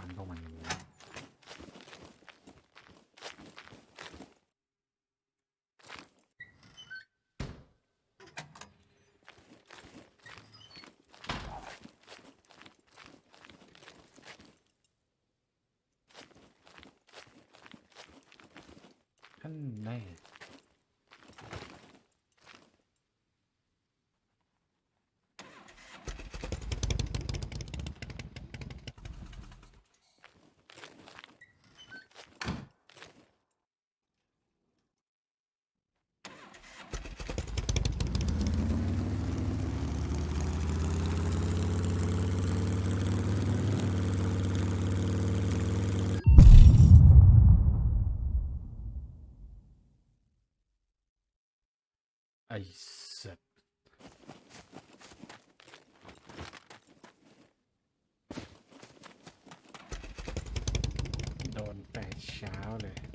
ฟันพวกมันอย่างนี้ท่านแน่ ไอ้สัตว์โดนแต่เช้าเลย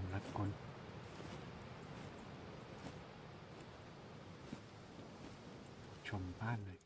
ามรัดคน ชมบ้านเลย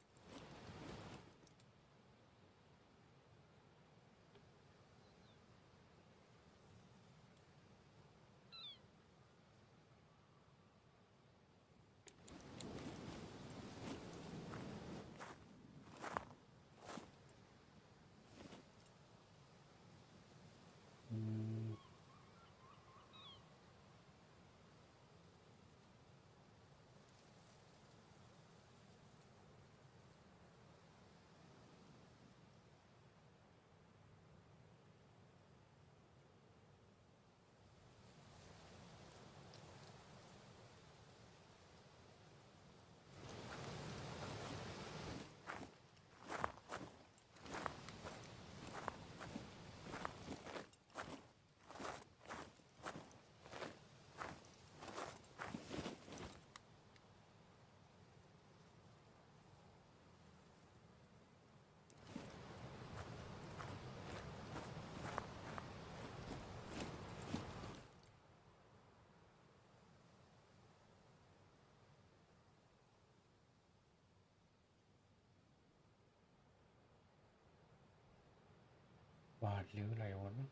ดหรืออะไรวะเนี่ย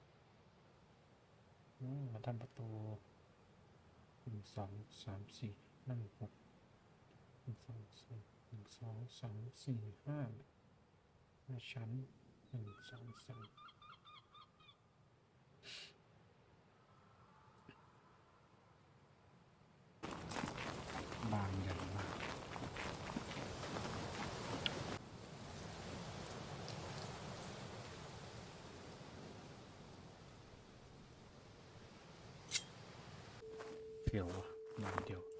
อืมมาทำประตูหนึ่งสองสามสี่ห้าหกหนึ่งสองสามหนึ่งสองสามสี่ห้าห้าชั้นหนึ่งสองสามบางใหญ่มาก เฟียว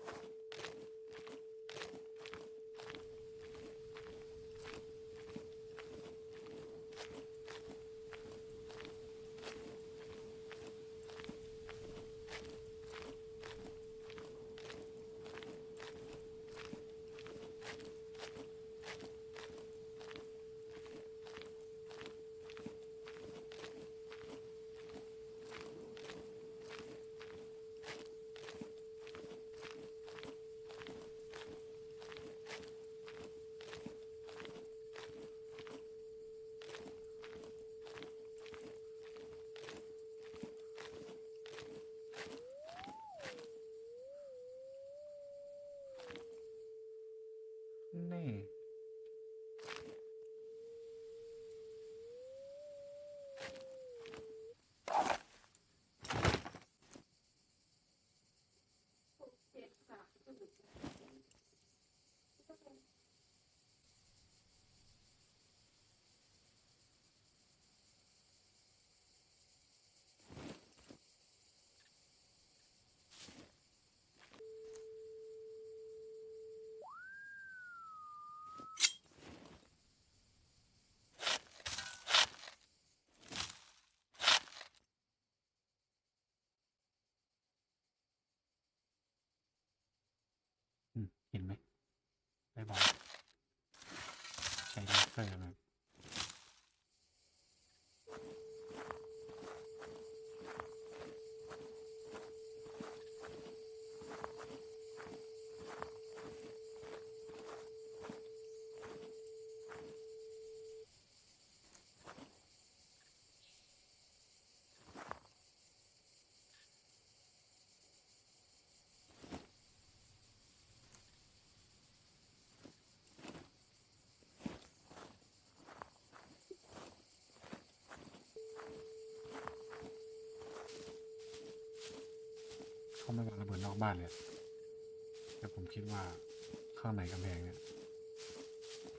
เห็นไหมได้บอกใช้เลเซอร์เขา บ้านเลย แต่ผมคิดว่าข้างในกำแพงเนี่ย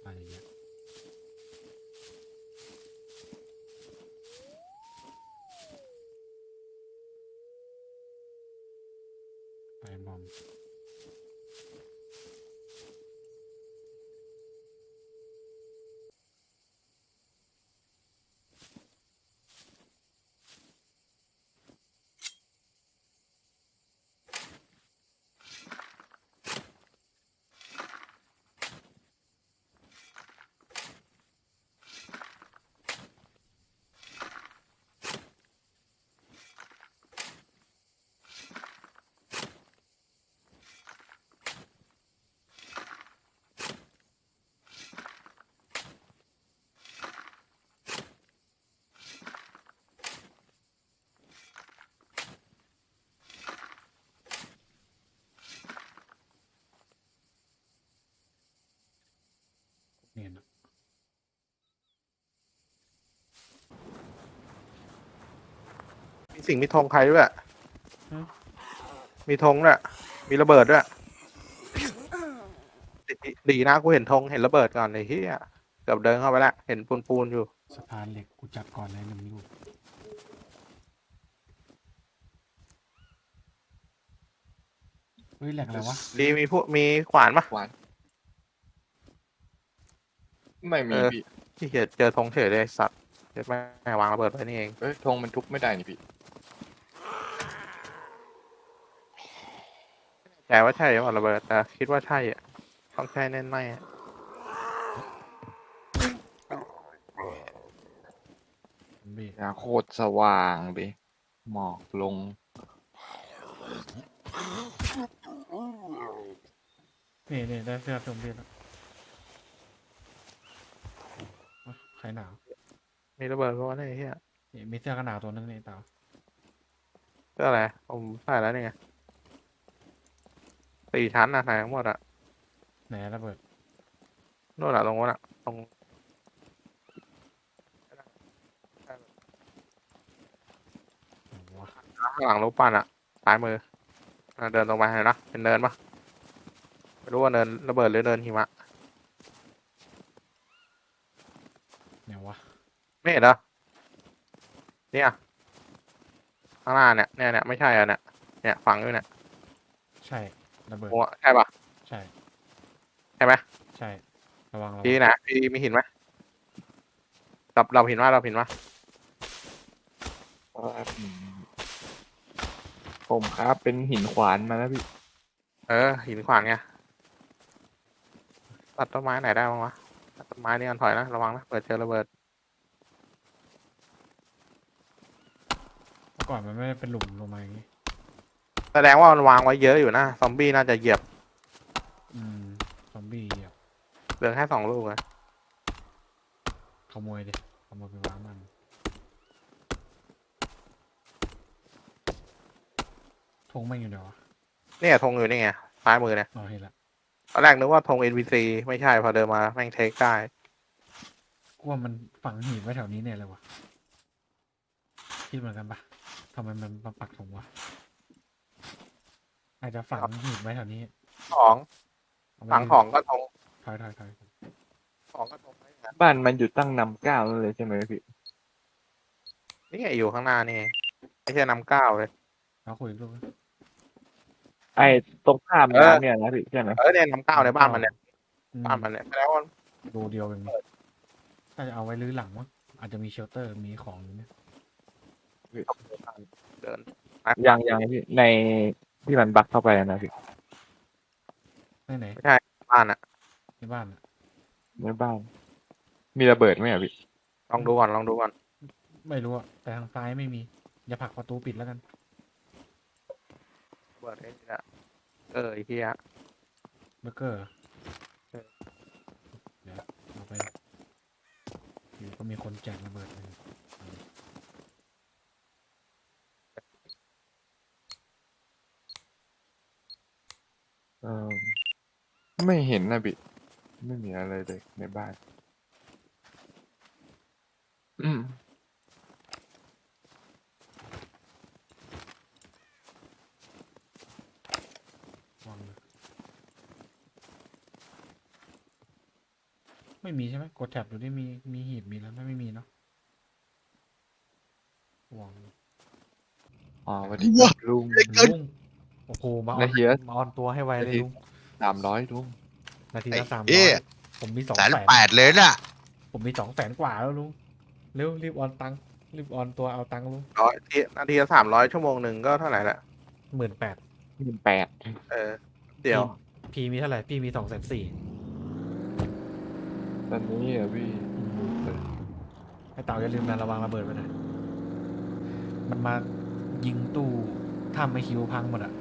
อะไรอย่างเงี้ย มีสิ่งมีธงใครด้วยฮะ มีธงด้วยมีระเบิดด้วยดีดีนะกูเห็นธงเห็นระเบิดก่อนเลยเฮียเกือบเดินเข้าไปแล้วเห็นปูนปูนๆอยู่ สะพานเหล็กกูจับก่อนเลยหนึ่งนิ้วเฮ้ยแหลกอะไรวะดีมีพวกมีขวานปะหวานไม่มีเออ พี่ที่เห็นเจอธงเฉยเลยสัตว์เดี๋ยวแม่วางระเบิดไว้นี่เอง เอ้ยธงมันทุบไม่ได้นี่พี่ แต่ว่าใช่หรือเปล่าระเบิดแต่คิดว่าใช่อะต้องใช่แน่ๆอะเบรกยาโคตรสว่างเลยหมอกลง นี่นี่ได้เสื้อซอมบี้แล้วอะใครหนาวมีระเบิดเพราะว่าไอ้เฮียเอ๊ะมีเสื้อกันหนาวตัวนึงในเต่าเพื่ออะไรผมใส่แล้วนี่ไง สี่ชั้นนะใส่ทั้งหมดอะไหนระเบิดนู่นอะตรงนู้นอะตรงโอ้โหข้างหลังรูปปั้นอะซ้ายมืออะเดินตรงไปเห็นนะเป็นเนินปะไม่รู้ว่าเนินระเบิดหรือเนินหิมะไหนวะไม่เห็นเหรอเนี่ยข้างหน้าเนี่ยเนี่ยเนี่ยไม่ใช่อะเนี่ยเนี่ยฝังอยู่เนี่ยใช่ ระเบิดโอ้ใช่ปะใช่ ใช่ไหมใช่ ระวังระวัพี่งนะพี่มีหินไหมเราเราหินว่าเราหินว่าครับอืมผมครับเป็นหินขวานมาแล้วพี่ เออ หินขวานไงตัดต้นไม้ไหนได้บ้างวะตัดต้นไม้นี่อันถอยนะระวังนะเปิดเจอระเบิดเมื่อก่อนมันไม่ได้เป็นหลุมลงมาอย่างงี้ แสดงว่ามันวางไว้เยอะอยู่นะซอมบี้น่าจะเหยียบอืมซอมบี้อะเหลือแค่สองลูกอะขโมยดิขโมยไปวางมันธงไม่งอยู่เดี๋ยววะเนี่ยธงอยู่นี่ไงซ้ายมือเนี่ยอ๋อเห็นละตอนแรกนึกว่าธง NPC ไม่ใช่พอเดินมาแม่งเทคได้กูว่ามันฝังหีบไว้แถวนี้เนี่ยเลยวะคิดเหมือนกันปะทำไมมันมาปักธงวะ อาจจะฝังหีบไว้แถวนี้ของเอาไว้ฝังของก็ธงถอยถอยถอยของก็ธงไว้อย่างนั้นบ้านมันอยู่ตั้งนำเก้านั่นเลยใช่ไหมพี่ นี่ไงอยู่ข้างหน้านี่ไม่ใช่นำก้าวเลย เราคุยอีกลูกนะไอ้ตรงข้ามเออ น้ำเนี่ยนะพี่ใช่ไหมเออเนี่ยนำก้าวในบ้านมันเนี่ยอืมบ้านมันเนี่ยแล้วาดูเดียวเองน่าจะเอาไว้ลื้อหลังมั้งอาจจะมีเชลเตอร์มีของอยู่เนี่ยเดิน ยังยังพี่ใน ที่มันบักเข้าไปนะพี่ไหนไหนบ้านอะในบ้านอะในบ้านมีระเบิดไหมอะพี่ลองดูก่อนลองดูก่อนไม่รู้อะแต่ทางซ้ายไม่มี อย่าผลักประตูปิดแล้วกันเปิดไอ้นี่ละเออไอ้เหี้ยเบอร์เกอร์เออเดี๋ยวเอาไปอยู่ก็มีคนแจกระเบิดเลย เออไม่เห็นนะพี่ไม่มีอะไรเลยในบ้าน อืมวางเลยไม่มีใช่ไหมกดแท็บดูได้มีมีหีบมีแล้วไม่ไม่มีเนาะวางเลยอ๋อสวันนี้ลุง ลุง โอ้โหมาออนาทีละ นมาออนตัวให้ไวเลยนาทีลุงสามร้อยลุงนาทีไอ้ละสามเอ๊ร้อยผมมีสองแสนแสนแปดเลยน่ะผมมีสองแสนกว่าแล้วลุงเร็วรีบออนตังค์รีบออนตัวเอาตังค์ลุงร้อยที่นาทีละสามร้อยชั่วโมงหนึ่งก็เท่าไหร่ละหมื่นแปดหมื่นแปดเออ เดี๋ยวพีมีเท่าไหร่พี่มีสองแสนสี่ตอนนี้อะพี่ไอเต่าอย่าลืมนะระวังระเบิดไว้นะมันมายิงตู้ทำไอคิวพังหมดอะ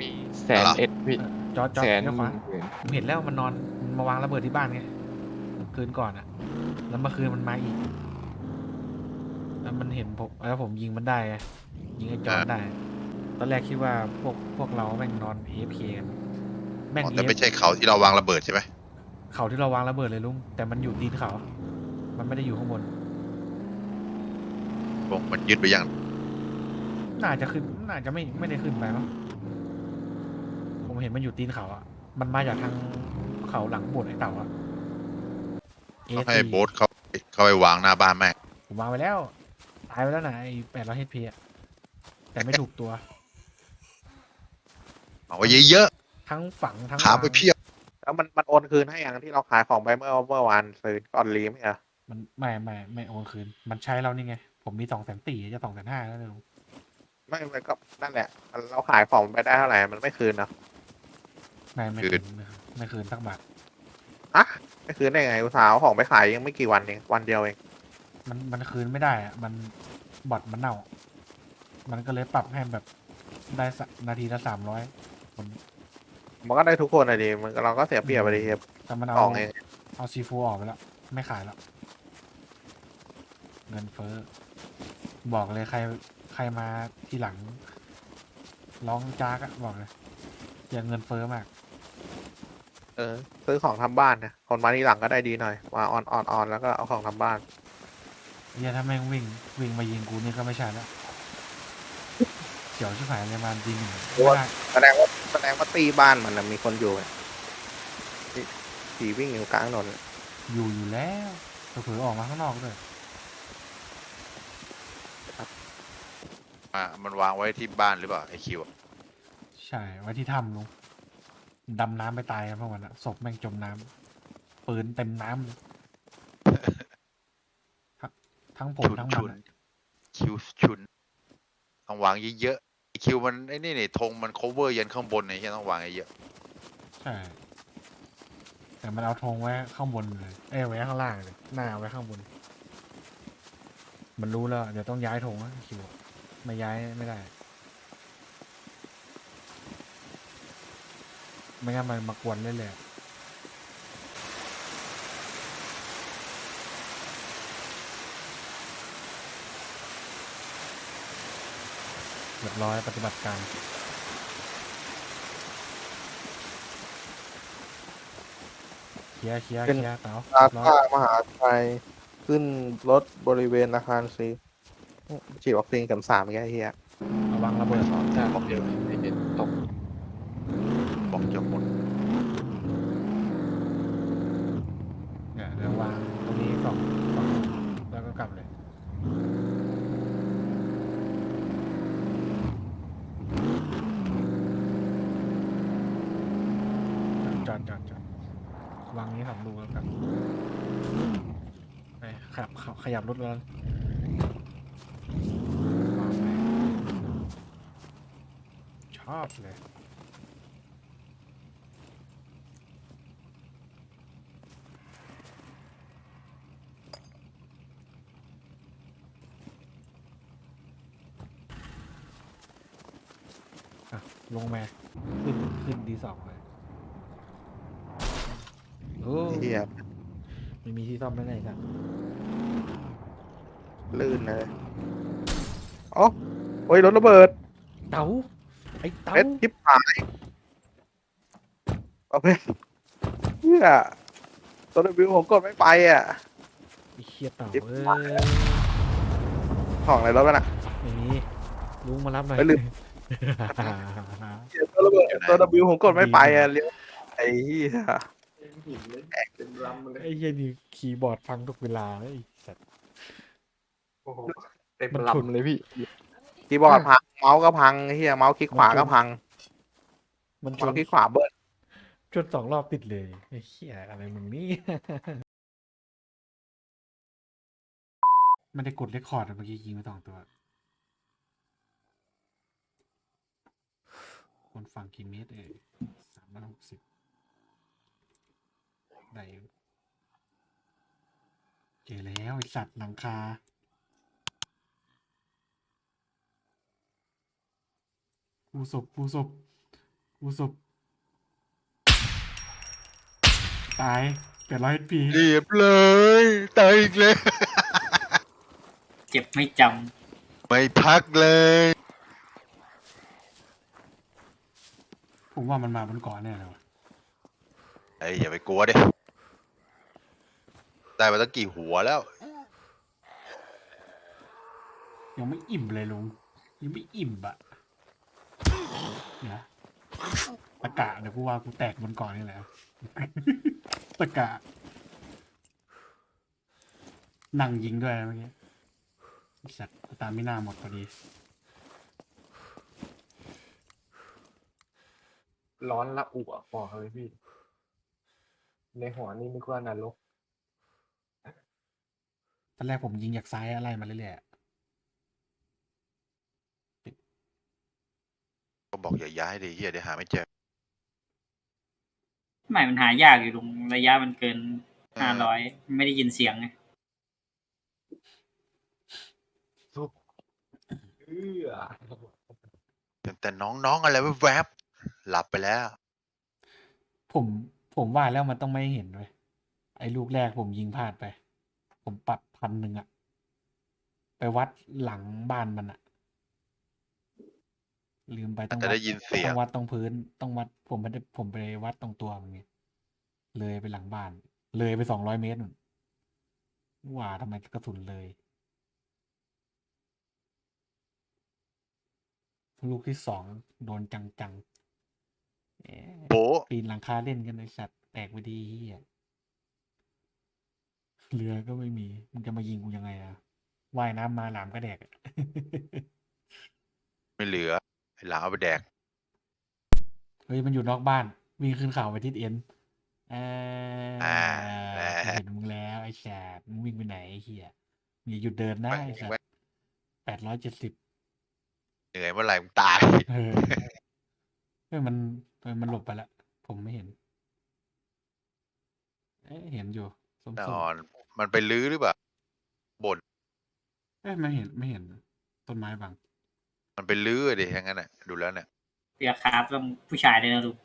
มีแสนเอ็ดพี่เออจอดจอดแสนเลี้ยวขวาหมื่นผมเห็นแล้วมันนอนมันมาวางระเบิดที่บ้านไงคืนก่อนอะแล้วเมื่อคืนมันมาอีก แล้วมันเห็นผมแล้วผมยิงมันได้ไงยิงไอ้จอดอ่าได้ ตอนแรกคิดว่าพวกพวกเราแม่งนอนเอฟเคกันแม่ง อ๋อเอแต่ฟไม่ใช่เขาที่เราวางระเบิดใช่ไหมเขาที่เราวางระเบิดเลยลุง แต่มันอยู่ตีนเขา มันไม่ได้อยู่ข้างบน วงมันยึดไปยังน่าจะขึ้น น่าจะไม่ไม่ได้ขึ้นไปมั้ง ผมเห็นมันอยู่ตีนเขาอะ มันมาจากทางเขาหลังโบสถ์ไอ้เต่าอะ ต้องให้ AFC โบ๊ทเขาเขาไปวางหน้าบ้านแม่งผมวางไว้แล้ว ตายไปแล้วนะไอ้แปดร้อยเฮดพีอะ แต่ไม่ถูกตัว เอาไว้เยอะทั้งฝังทั้งๆขาไปวางเพียบแล้วมันมันโอนคืนให้อย่างที่เราขายของไปเมื่อเมื่อวานซื้อก่อนรีมเหรอมันไม่ไม่ไม่โอนคืน มันใช้เรานี่ไง ผมมีสองแสนตีจะสองแสนห้าแล้วเนี่ยลุงไม่มันก็นั่นแหละมันเราขายของไปได้เท่าไหร่มันไม่คืนเนาะ ไม่ไม่คืนไม่คืนไม่คืนสักบาทอะไม่คืนได้ไงอุตสาห์เอาของไปขายยังไม่กี่วันเองวันเดียวเองมันมันคืนไม่ได้อะมันบอทมันเน่า มันก็เลยปรับให้แบบได้สะนาทีละสามร้อยคนมันก็ได้ทุกคนอะดิมันก็เราก็เสียเปรียบไปดิครับแต่มันขเอาองเองเอาซีฟูออกไปแล้ว ไม่ขายแล้ว เงินเฟ้อบอกเลยใครใครมาทีหลัง ร้องจากอะบอกเลยอย่าเงินเฟ้อมาก เออ ซื้อของทำบ้านนะคนมาที่หลังก็ได้ดีหน่อย มาออนออนออนแล้วก็เอาของทำบ้าน เฮียถ้าแม่งวิ่งวิ่งมายิงกูนี่ก็ไม่ใช่แล้วเขียวชิบหายเลยมาดีหนึ่งโอ้ย แสดงว่าแสดงว่าตีบ้านมันนะมีคนอยู่ไงนี่ผีวิ่งอยู่กลางถนนอยู่อยู่แล้วเผื่อๆออกมาข้างนอกด้วยอะมันวางไว้ที่บ้านหรือเปล่าไอคิวอะใช่ไว้ที่ถ้ำลุง ดำน้ำไปตายกันพวกมันอะศพแม่งจมน้ำปืนเต็มน้ำเลยทั้งทั้งผมชุนทั้งมันชุนอะคิวชุนต้องวางเยอะๆไอคิวมันไอ้นี่นี่ธงมัน cover ยันข้างบนไอ้ที่ต้องวางเยอะใช่ แต่มันเอาธงไว้ข้างบนเลย เอ้ยไว้ข้างล่างเลย หน้าไว้ข้างบน มันรู้แล้ว เดี๋ยวต้องย้ายธงนะคิวอะไม่ย้ายไม่ได้ ไม่งั้นมันมากวนเรื่อยๆเรียบร้อยปฏิบัติการเคลียร์เคลียร์เป็นเคลียร์เต๋าตาเรียบร้อย ท่ามหาชัยขึ้นรถบริเวณอาคารซีฉีดวัคซีนเข็มสามแกไอ้เฮียระวังระเบิด หน้าบอกเดียวไอ้เห็นตกๆ บอกจะหมดเนี่ยเดี๋ยววางตรงนี้สองสองแล้วก็กลับเลยจอดจอดจอดวางนี้สองดูแล้วกันไปขยับขขยับรถแล้วชอบเลย ลงมาขึ้นขึ้นดีสองเลยโอ้ไอ้เฮียไม่มีที่ซ่อมไม่ได้ครับลื่นเลยอ๋อโอ้ยรถระเบิด เต๋าไอ้เต๋าเอ็ดทิปหายเอาไปเฮียตัววิวผมกดไม่ไปอะไอ้เคียเต๋าจิ๊บเอ้มายของในรถมันอะไม่มีลุงมารับหน่อยไม่ลืมเหี้ย ตัวระเบิดตัววิวผมกดไม่ไปอะเลี้ยวไอ้เฮียหินเลยเป็นลำเลยไอ้เหี้ยนี่คีย์บอร์ดพังทุกเวลาไอ้สัตว์โอ้โหเต็มมันฉุดลำเลยพี่คีย์บอร์ดพังเมาส์ก็พังไอ้เฮียเมาส์คลิกขวาก็พัง มันชเมานส์คลิกขวาเบิร์ดชนสองรอบติดเลยไอ้เหี้ยอะไรมึงนี่มันได้กดเรคคอร์ดอะเมื่อกี้ยิงไปสองตัว คนฟังกี่เมตรเอ่ยสามร้อยหกสิบได้อยู่เจอแล้วไอสัตว์หลังคา กูศพกูศพกูศพตายแปดร้อยปีเรียบเลยตายอีกเลยเจ็บไม่จไม่พักเลย ผมว่ามันมาบนเก่อนแน่เลยวะไอ้ยอย่าไปกลัวดิ ได้มาตั้งกี่หัวแล้ว ยังไม่อิ่มเลยลุงยังไม่อิ่มอะนะตะกะเดี๋ยวกูว่ากูแตกบนเก่อนนี่แหละ ตะกะนั่งยิงด้วยนะเมื่อกี้ไอ้สัตว์ตามไม่น่าหมดพอดี ร้อนละอุอะบอกเลยพี่ ในหัวนี่นึกว่านรกตอนแรกผมยิงจากซ้ายอะไรมาเรื่อยๆอะก็บอกอย่าย้ายดิเฮียเดี๋ยวหาไม่เจอำไม่มันหายากอยู่ตรงระยะมันเกินห้าร้อยไม่ได้ยินเสียงไงเอื้อแต่แต่น้องๆอะไรแวบๆ หลับไปแล้ว ผมผมว่าแล้วมันต้องไม่เห็นเลยไอ้ลูกแรกผมยิงพลาดไป ผมปรับพันหนึ่งอะไปวัดหลังบ้านมันอะลืมไปต้องจะวัได้ยินเสียต้งองวัดตรงพื้น ต้องวัด ผมไม่ได้ผมไปวัดตรงตัวมันไงเลยไปหลังบ้าน เลยไปสองร้อยเมตรนู่นว่าทำไมกระสุนเลย ลูกที่สองโดนจังๆเอ๊ะ โบะปีนหลังคาเล่นกันไอสัตว์แตกไปดีเฮียเรือก็ไม่มีมึงจะมายิงกูยังไงอะว่ายน้ำมาหลามก็แดกอะไม่เหลือไอ้หลามเอาไปแดก เฮ้ยมันอยู่นอกบ้าน วิ่งขึ้นเขาไปทิศเอ็นอ่าอ่ากูเห็นมึงแล้ว ไอ้แสบมึงวิ่งไปไหนไอ้เฮียมึงอย่าหยุดเดินนะไม่ไอ้สัตไม่ว์แปดร้อยเจ็ดสิบเหนื่อยเมื่อไหร่มึงตายเออเฮ้ยมัน เฮ้ยมันหลบไปแล้ว ผมไม่เห็น เอ๊ะเห็นอยู่สมแน่สนอน มันไปลื้อหรือเปล่าบนเอ้ยไม่เห็นไม่เห็น ต้นไม้บังมันไปลื้อดิอย่างนั้นน่ะ ดูแล้วเนี่ยเรือคราฟต้องผู้ชายด้วยนะลูก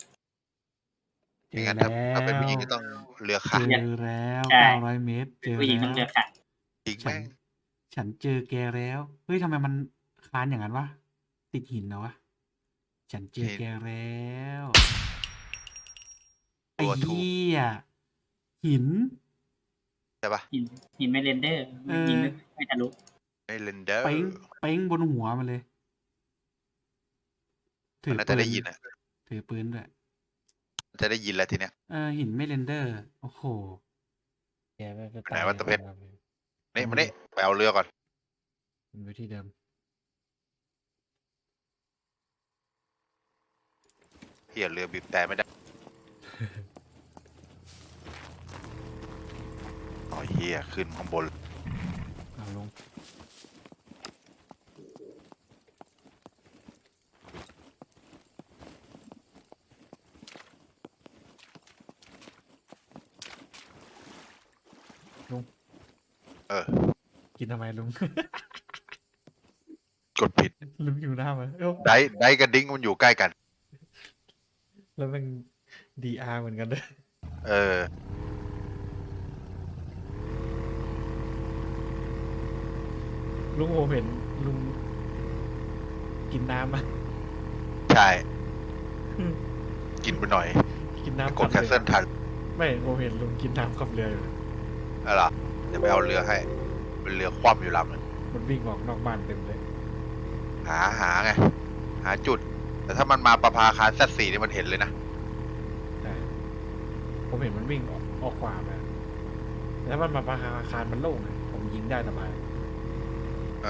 เจอย่างอนั้นแล้ถ้าวถ้าเป็นผู้หญิงก็ต้องเรือขาดเจอแล้วใช่ เก้าร้อยเมตร เจอผู้หญิงต้องแล้เรือว ขาดจริงฉัแม่นงฉันเจอแกแล้ว เฮ้ยทำไมมันคลานอย่างนั้นวะ ติดหินนะวะ ฉันเจอแกแล้วไอ้ตัวถูกเหี้ยหินใช่ปะหินหินไม่เรนเดอร์เออยิงไม่ไม่ทะลุไอ้เลนเดอร์เป้งเป้งบนหัวมันเลยถืมันอน่าปืจะนได้ยินอะถือปืนด้วยมันจะได้ยินแล้วทีเนี้ยเออหินไม่เรนเดอร์ โอ้โหแกไปไปไหนวะตะเพชรตายนี่มานี่ไปเอาเรือก่อนมันอยู่ที่เดิม เฮียเรือบีบแต่ไม่ได้ อ๋อเฮียขึ้นข้างบน เอาลงเออ กินทำไมลุง กดผิด ลุงอยู่หน้ามาเอ้า ไดไดกับดิ้งมันอยู่ใกล้กัน แล้วมันดีอาร์เหมือนกันด้วยเออ ลุงโอเห็นลุงกินน้ำอะ ใช่กินไปหน่อย กินน้ำกดแคขับนรือเซิลทันไม่โอเห็นลุงกินน้ำขับเรืออยู่อะไรล่ะเดี๋ยวไปเอาเรือให้ เป็นเรือคว่ำอยู่ลำหนึงมันวิ่งออกนอกบ้านเต็มเลย หาหาไง หาจุด แต่ถ้ามันมาประภาคารแซดสี่นี่มันเห็นเลยนะ ใช่ผมเห็นมันวิ่งออกออกขวาไปแล้วมันมาปาอาคารมันโล่งเลยผมยิงได้สบาย เออ